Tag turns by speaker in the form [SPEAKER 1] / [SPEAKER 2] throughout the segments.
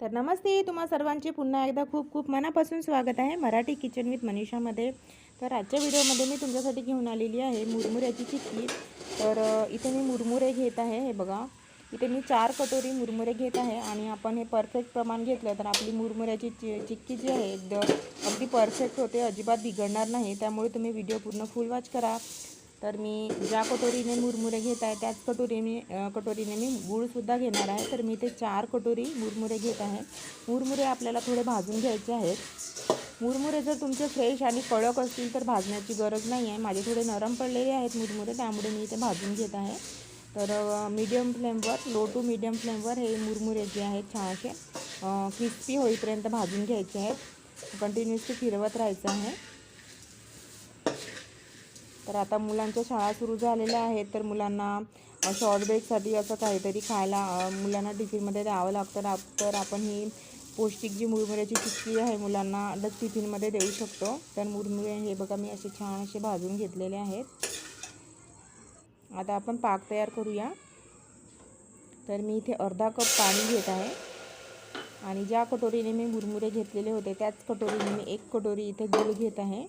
[SPEAKER 1] तर नमस्ते तुम्हा सर्वांचे पुन्हा एकदा खूप खूप मनापासून स्वागत आहे मराठी किचन विथ मनीषामध्ये तर आजच्या व्हिडिओमध्ये मी तुमच्यासाठी घेऊन आलेली आहे मुरमुऱ्याची चिक्की. तर इथे मी मुरमुरे घेत आहे हे बघा. इथे मी चार कटोरी मुरमुरे घेत आहे आणि आपण हे परफेक्ट प्रमाण घेतलं तर आपली मुरमुऱ्याची चि चिक्की जी आहे एकदम अगदी परफेक्ट होते अजिबात बिघडणार नाही. त्यामुळे तुम्ही व्हिडिओ पूर्ण फुल वॉच करा. तर मी ज्या कटोरीने मुरमुरे घेत आहे त्याच कटोरीने मी कटोरीने मी गूळसुद्धा घेणार आहे. तर मी ते चार कटोरी मुरमुरे घेत आहे. मुरमुरे आपल्याला थोडे भाजून घ्यायचे आहेत. मुरमुरे जर तुमचे फ्रेश आणि कडक असतील तर भाजण्याची गरज नाही आहे माझे थोडे नरम पडलेले आहेत मुरमुरे त्यामुळे मी इथे भाजून घेत आहे. तर मीडियम फ्लेमवर लो टू मीडियम फ्लेमवर हे मुरमुरे जे आहेत छान असे क्रिस्पी होईपर्यंत भाजून घ्यायचे आहेत. कंटिन्युअसली फिरवत राहायचं आहे. तर आता मुलांच्या शाळा सुरू झालेल्या आहेत. तर मुलांना शॉर्ट ब्रेकसाठी असं काहीतरी खायला मुलांना टिफिनमध्ये द्यावं लागतं. तर आपण ही पौष्टिक जी मुरमुऱ्याची चिक्की आहे मुलांना डग टिफिनमध्ये देऊ शकतो. तर मुरमुरे हे बघा मी असे छान असे भाजून घेतलेले आहेत. आता आपण पाक तयार करूया. तर मी इथे अर्धा कप पाणी घेत आहे. आणि ज्या कटोरीने मी मुरमुरे घेतलेले होते त्याच कटोरीने मी एक कटोरी इथे गूळ घेत आहे.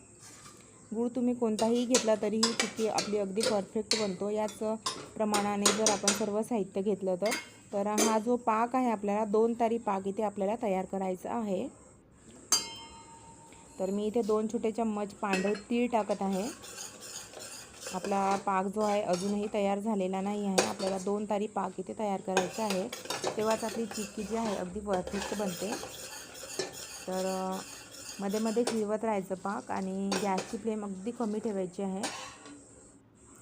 [SPEAKER 1] गूळ तुम्ही कोणताही घेतला तरीही किती आपली अगदी परफेक्ट बनतो. याच प्रमाणाने जर आपण सर्व साहित्य घेतलं तर तर हा जो पाक आहे आपल्याला दोन तारी पाक इथे आपल्याला तयार करायचा आहे. तर मी इथे दोन छोटे चम्मच पांढरे तीळ टाकत आहे. आपला पाक जो आहे अजूनही तयार झालेला नाही आहे. आपल्याला दोन तारी पाक इथे तयार करायचा आहे. तेव्हाच आपली चिक्की जी आहे अगदी परफेक्ट बनते. तर मध्ये मध्ये फिरवत राहायचं पाक आणि गॅसची फ्लेम अगदी कमी ठेवायची आहे.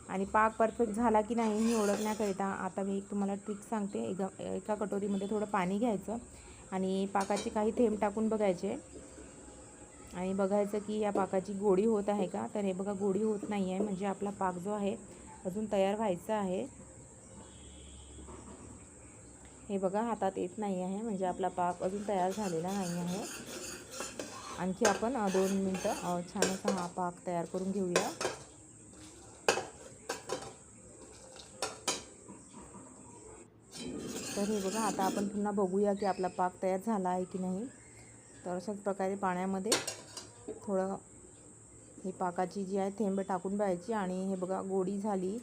[SPEAKER 1] आणि पाक परफेक्ट झाला की नाही हे ओळखण्याकरिता आता मी एक तुम्हाला ट्रिक सांगते. एका एका कटोरीमध्ये थोडं पाणी घ्यायचं आणि पाकाचे काही थेंब टाकून बघायचे. आणि बघायचं की या पाकाची गोडी होत आहे का? तर हे बघा गोडी होत नाही आहे. म्हणजे आपला पाक जो आहे अजून तयार व्हायचा आहे. हे बघा हातात येत नाही आहे. म्हणजे आपला पाक अजून तयार झालेला नाही आहे. आणखी आपण दोन मिनटं छान असा हा पाक तयार करून घेऊया. तर हे बघा आता आपण पुन्हा बघूया की आपला पाक तयार झाला आहे की नाही. तर अशाच प्रकारे पाण्यामध्ये थोडं ही पाकाची जी आहे थेंब टाकून पाहायची आणि हे बघा गोडी झाली.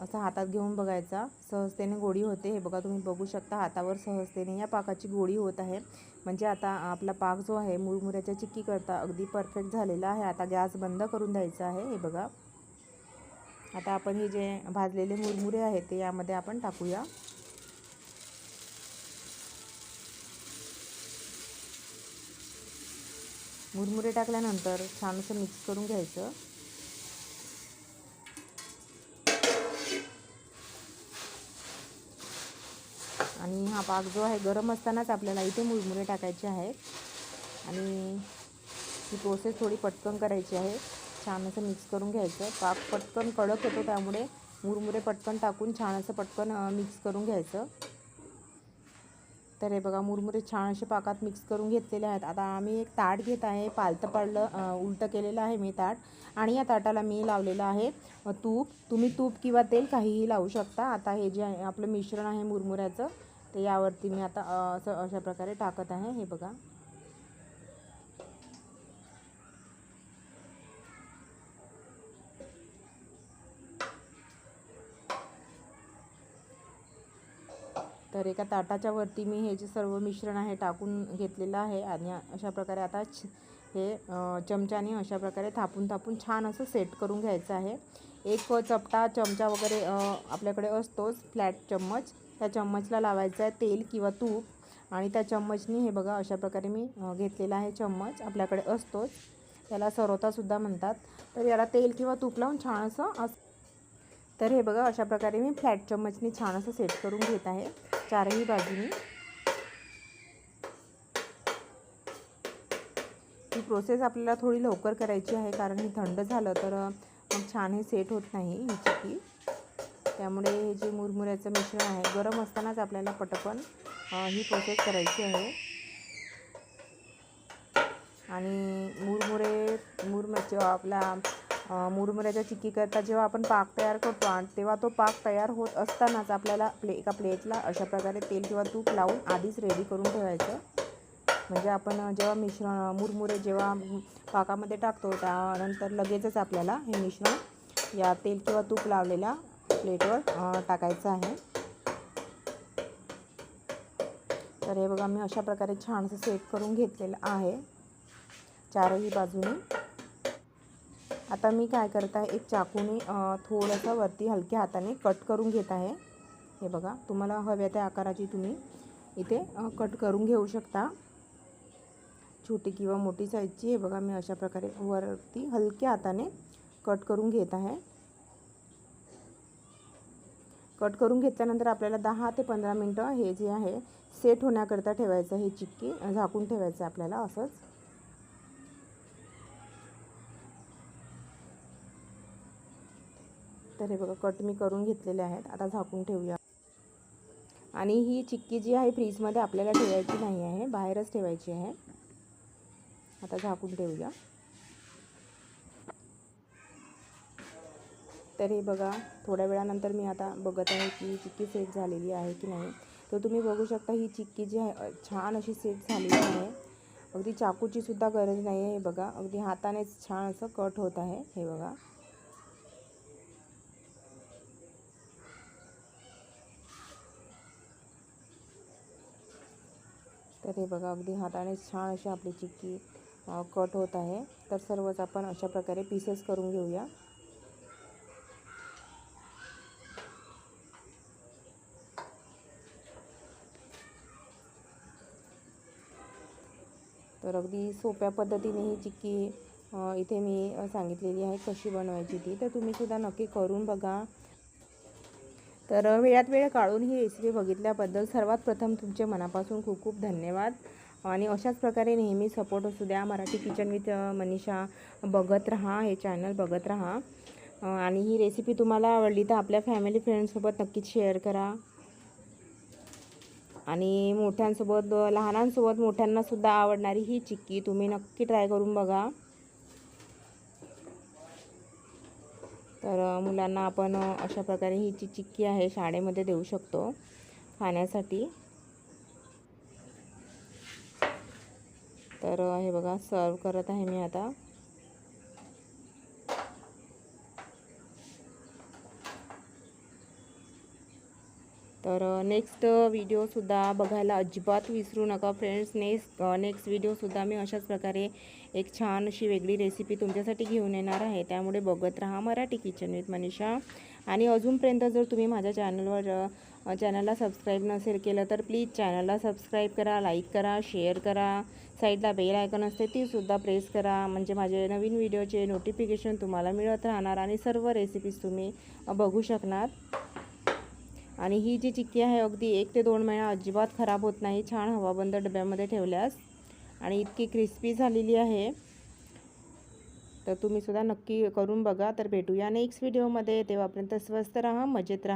[SPEAKER 1] असं हातात घेऊन बघायचा. सहजतेने गोडी होते. हे बघा तुम्ही बघू शकता हातावर सहजतेने या पाकाची गोडी होत आहे. म्हणजे आता आपला पाक जो आहे मुरमुऱ्याच्या चिक्की करता अगदी परफेक्ट झालेला आहे. आता गॅस बंद करून द्यायचा आहे. हे बघा. आता आपण हे जे भाजलेले मुरमुरे आहेत ते यामध्ये आपण टाकूया. मुरमुरे टाकल्यानंतर छान असं मिक्स करून घ्यायचं. आणि हा पाक जो आहे गरम असतानाच आपल्याला इथे मुरमुरे टाकायचे आहेत. आणि ही प्रोसेस थोडी पटकन करायची आहे. छान असं मिक्स करून घ्यायचं. पाक पटकन कडक होतो त्यामुळे मुरमुरे पटकन टाकून छान असं पटकन मिक्स करून घ्यायचं. तर हे बघा मुरमुरे छान असे पाकात मिक्स करून घेतलेले आहेत. आता आम्ही एक ताट घेत आहे पालतं पाडलं उलटं केलेलं आहे मी ताट. आणि या ताटाला मी लावलेलं आहे तूप. तुम्ही तूप किंवा तेल काहीही लावू शकता. आता हे जे आहे आपलं मिश्रण आहे मुरमुऱ्याचं तर यावरती मी आता असं अशा प्रकारे टाकत आहे. हे बघा. तर एका ताटाच्या वरती मी हे जे सर्व मिश्रण आहे टाकून घेतलेलं आहे आणि अशा प्रकारे आता हे चमच्याने अशा प्रकारे थापून थापून छान असं सेट करून घ्यायचं आहे. एक चपटा चमचा वगैरे आपल्याकडे असतोच फ्लॅट चम्मच. त्या चम्मचला लावायचं आहे तेल किंवा तूप. आणि त्या चम्मचनी हे बघा अशा प्रकारे मी घेतलेला आहे चम्मच. आपल्याकडे असतोच. त्याला सरोतासुद्धा म्हणतात. तर याला तेल किंवा तूप लावून छान असं अस तर हे बघा अशा प्रकारे मी फ्लॅट चम्मचनी छान असं सेट करून घेत आहे. चारही बाजूनी. ही प्रोसेस आपल्याला थोडी लवकर करायची आहे कारण ही थंड झालं तर छान हे सेट होत नाही ही त्यामुळे हे जे मुरमुऱ्याचं मिश्रण आहे गरम असतानाच आपल्याला पटकन ही प्रोसेस करायची आहे. आणि मुरमुरे मुरमचे आपला मुरमुऱ्याच्या चिक्की करता जेव्हा आपण पाक तयार करतो आणि तेव्हा तो पाक तयार होत असतानाच आपल्याला प्ले एका प्लेटला अशा प्रकारे तेल किंवा तूप लावून आधीच रेडी करून ठेवायचं. म्हणजे आपण जेव्हा मिश्रण मुरमुरे जेव्हा पाकामध्ये टाकतो त्यानंतर लगेचच आपल्याला हे मिश्रण या तेल किंवा तूप लावलेल्या प्लेटवर टाकायचं आहे. तर हे बघा मी अशा प्रकारे छानसं सेट करून घेतलेलं आहे. चारही बाजूनी. आता मी काय करत आहे एक चाकूने थोडंसं वरती हलक्या हाताने कट करून घेत आहे. हे बघा तुम्हाला हव्या त्या आकाराची तुम्ही इथे कट करून घेऊ शकता. छोटी किंवा मोठी साईजची हे बघा मी अशा प्रकारे वरती हलक्या हाताने कट करून घेत आहे. कट करून घेतल्यानंतर आपल्याला दहा ते पंधरा मिनटं हे जे आहे सेट होण्याकरता ठेवायचं हे चिक्की झाकून ठेवायचं आपल्याला असंच. तर हे बघा कट मी करून घेतलेले आहेत. आता झाकून ठेवूया. आणि ही चिक्की जी आहे फ्रीजमध्ये आपल्याला ठेवायची नाही आहे बाहेरच ठेवायची आहे. आता झाकून ठेवूया. तर हे बघा, थोड्या वेळानंतर मी आता बघत आहे की चिक्की सेट झालेली आहे की नाही. तर तुम्ही बघू शकता ही चिक्की जी आहे, छान अशी सेट झालेली आहे. अगदी चाकूची सुद्धा गरज नाही आहे हे बघा. अगदी हातानेच छान असं कट होत आहे हे बघा. तर हे बघा, अगदी हाताने छान अशी आपली चिक्की कट होत आहे. तर सर्वच आपण अशा प्रकारे पीसेस करून घेऊया. तर अगदी सोप्या पद्धतीने ही चिक्की इथे मी सांगितलेली आहे कशी बनवायची ती. तर तुम्हीसुद्धा नक्की करून बघा. तर वेळात वेळ काढून ही रेसिपी बघितल्याबद्दल सर्वात प्रथम तुमचे मनापासून खूप खूप धन्यवाद. आणि अशाच प्रकारे नेहमी सपोर्ट असू द्या. मराठी किचन विथ मनीषा बघत राहा. हे चॅनल बघत राहा. आणि ही रेसिपी तुम्हाला आवडली तर आपल्या फॅमिली फ्रेंड्ससोबत नक्कीच शेअर करा. आणि मोठ्यांसोबत लहानांसोबत मोठ्यांनासुद्धा आवडणारी ही चिक्की तुम्ही नक्की ट्राय करून बघा. तर मुलांना आपण अशा प्रकारे ही जी चिक्की आहे शाळेमध्ये देऊ शकतो खाण्यासाठी. तर हे बघा सर्व करत आहे मी आता. तर नेक्स्ट व्हिडिओसुद्धा बघायला अजिबात विसरू नका फ्रेंड्स नेक्स्ट नेक्स्ट व्हिडिओसुद्धा मी अशाच प्रकारे एक छान अशी वेगळी रेसिपी तुमच्यासाठी घेऊन येणार आहे. त्यामुळे बघत राहा मराठी किचन विथ मनीषा. आणि अजूनपर्यंत जर तुम्ही माझ्या चॅनलवर चॅनलला सबस्क्राईब नसेल केलं तर प्लीज चॅनलला सबस्क्राईब करा लाईक करा शेअर करा. साईडला बेल आयकन असते तीसुद्धा प्रेस करा. म्हणजे माझे नवीन व्हिडिओचे नोटिफिकेशन तुम्हाला मिळत राहणार आणि सर्व रेसिपीज तुम्ही बघू शकणार. आणि ही जी चिक्की आहे अगदी एक ते दोन महिना अजिबात खराब होत नाही. छान हवाबंद डब्यामध्ये ठेवल्यास. आणि इतकी क्रिस्पी झालेली आहे. तर तुम्हीसुद्धा नक्की करून बघा. तर भेटूया नेक्स्ट व्हिडिओमध्ये तेव्हापर्यंत स्वस्त राहा मजेत राहा.